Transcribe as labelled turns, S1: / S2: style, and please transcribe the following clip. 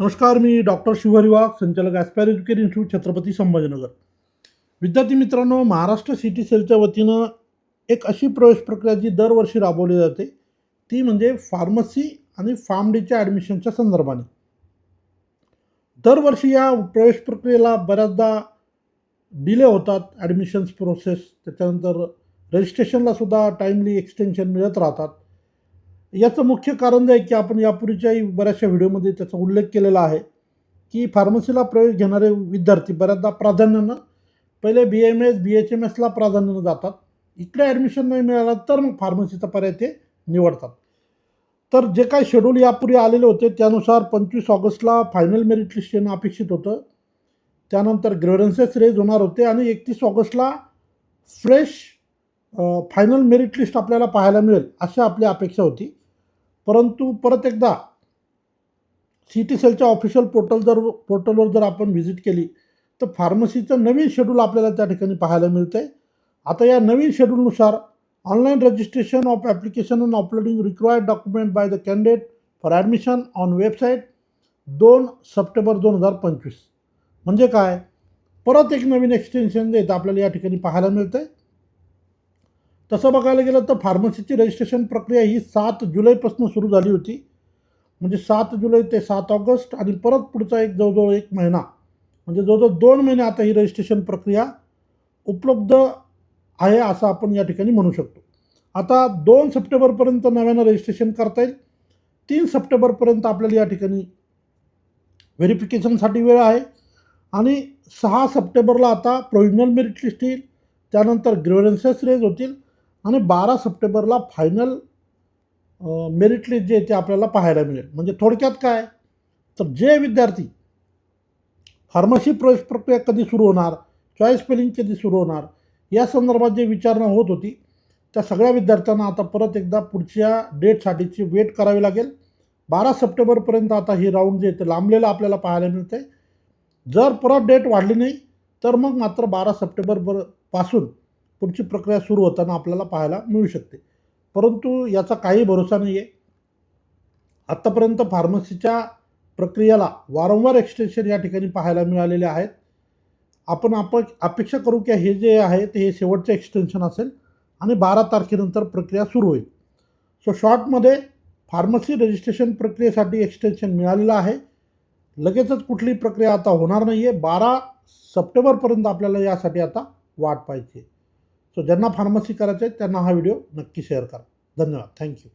S1: नमस्कार मी डॉक्टर शिवहरिवाग संचालक aspire educate institute Chhatrapati Sambhajinagar. विद्यार्थी मित्रांनो महाराष्ट्र सिटी सेलच्या वतीनं एक अशी प्रवेश प्रक्रिया जी दरवर्षी राबवली जाते ती म्हणजे फार्मसी आणि फार्म डीच्या ॲडमिशनच्या संदर्भाने. दरवर्षी या प्रवेश प्रक्रियेला बऱ्याचदा डिले होतात ॲडमिशन्स प्रोसेस त्याच्यानंतर रजिस्ट्रेशनला सुद्धा टाईमली एक्सटेन्शन मिळत राहतात. याचं मुख्य कारण जे आहे की आपण यापूर्वीच्याही बऱ्याचशा व्हिडिओमध्ये त्याचा उल्लेख केलेला आहे की फार्मसीला प्रवेश घेणारे विद्यार्थी बऱ्याचदा प्राधान्यानं पहिले B M S B H M एसला प्राधान्यानं जातात. इकडे ॲडमिशन नाही मिळालं तर मग फार्मसीचा पर्याय ते निवडतात. तर जे काही शेड्यूल यापूर्वी आलेले होते त्यानुसार पंचवीस ऑगस्टला फायनल मेरिट लिस्ट येणं अपेक्षित होतं. त्यानंतर ग्रेडन्सेस रेज होणार होते आणि एकतीस ऑगस्टला फ्रेश फायनल मेरिट लिस्ट आपल्याला पाहायला मिळेल अशी आपली अपेक्षा होती. परंतु परत एकदा सी टी सेलच्या ऑफिशियल पोर्टल जर पोर्टलवर जर आपण व्हिजिट केली तर फार्मसीचं नवीन शेड्यूल आपल्याला त्या ठिकाणी पाहायला मिळतं आहे आता या नवीन शेड्यूलनुसार online registration of application and uploading required document by the candidate for admission on website दोन सप्टेंबर दोन हजार पंचवीस. म्हणजे काय? परत एक नवीन एक्सटेन्शन जे आपल्याला या ठिकाणी पाहायला मिळतं आहे तसं बघायला गेलं तर फार्मसीची रजिस्ट्रेशन प्रक्रिया ही सात जुलैपासून सुरू झाली होती. म्हणजे सात जुलै ते सात ऑगस्ट आणि परत पुढचा एक जवळजवळ एक महिना. म्हणजे जवळजवळ दोन महिने आता ही रजिस्ट्रेशन प्रक्रिया उपलब्ध आहे असं आपण या ठिकाणी म्हणू शकतो. आता दोन सप्टेंबरपर्यंत नव्यानं रजिस्ट्रेशन करता येईल. तीन सप्टेंबरपर्यंत आपल्याला या ठिकाणी व्हेरिफिकेशनसाठी वेळ आहे. आणि सहा सप्टेंबरला आता प्रोव्हिजनल मेरिट लिस्ट येईल. त्यानंतर ग्रेव्हरन्सेस रेज होतील. आणि बारा सप्टेंबरला फायनल मेरिट लिस्ट जे ते आपल्याला पाहायला मिळेल. म्हणजे थोडक्यात काय? तर जे विद्यार्थी फार्मसी प्रवेश प्रक्रिया कधी सुरू होणार चॉईस फिलिंग कधी सुरू होणार या संदर्भात जे विचारणा होत होती त्या सगळ्या विद्यार्थ्यांना आता परत एकदा पुढच्या डेटसाठीची वेट करावी लागेल. बारा सप्टेंबरपर्यंत आता ही राऊंड जे आहे ते लांबलेलं आपल्याला पाहायला मिळते जर परत डेट वाढली नाही तर मग मात्र बारा सप्टेंबरपासून पुढची प्रक्रिया सुरू होताना आपल्याला पाहायला मिळू शकते. परंतु याचा काही भरोसा नाही आहे आत्तापर्यंत फार्मसीच्या प्रक्रियेला वारंवार एक्सटेन्शन या ठिकाणी पाहायला मिळालेले आहेत. आपण आप अपेक्षा करू की हे जे आहे ते हे शेवटचं एक्सटेन्शन असेल आणि बारा तारखेनंतर प्रक्रिया सुरू होईल. सो शॉर्टमध्ये फार्मसी रजिस्ट्रेशन प्रक्रियेसाठी एक्सटेन्शन मिळालेलं आहे. लगेचच कुठली प्रक्रिया आता होणार नाही आहे बारा सप्टेंबरपर्यंत आपल्याला यासाठी आता वाट पाहिजे सो ज्यांना फार्मसी करायचे आहे त्यांना हा व्हिडिओ नक्की शेअर करा. धन्यवाद. थँक्यू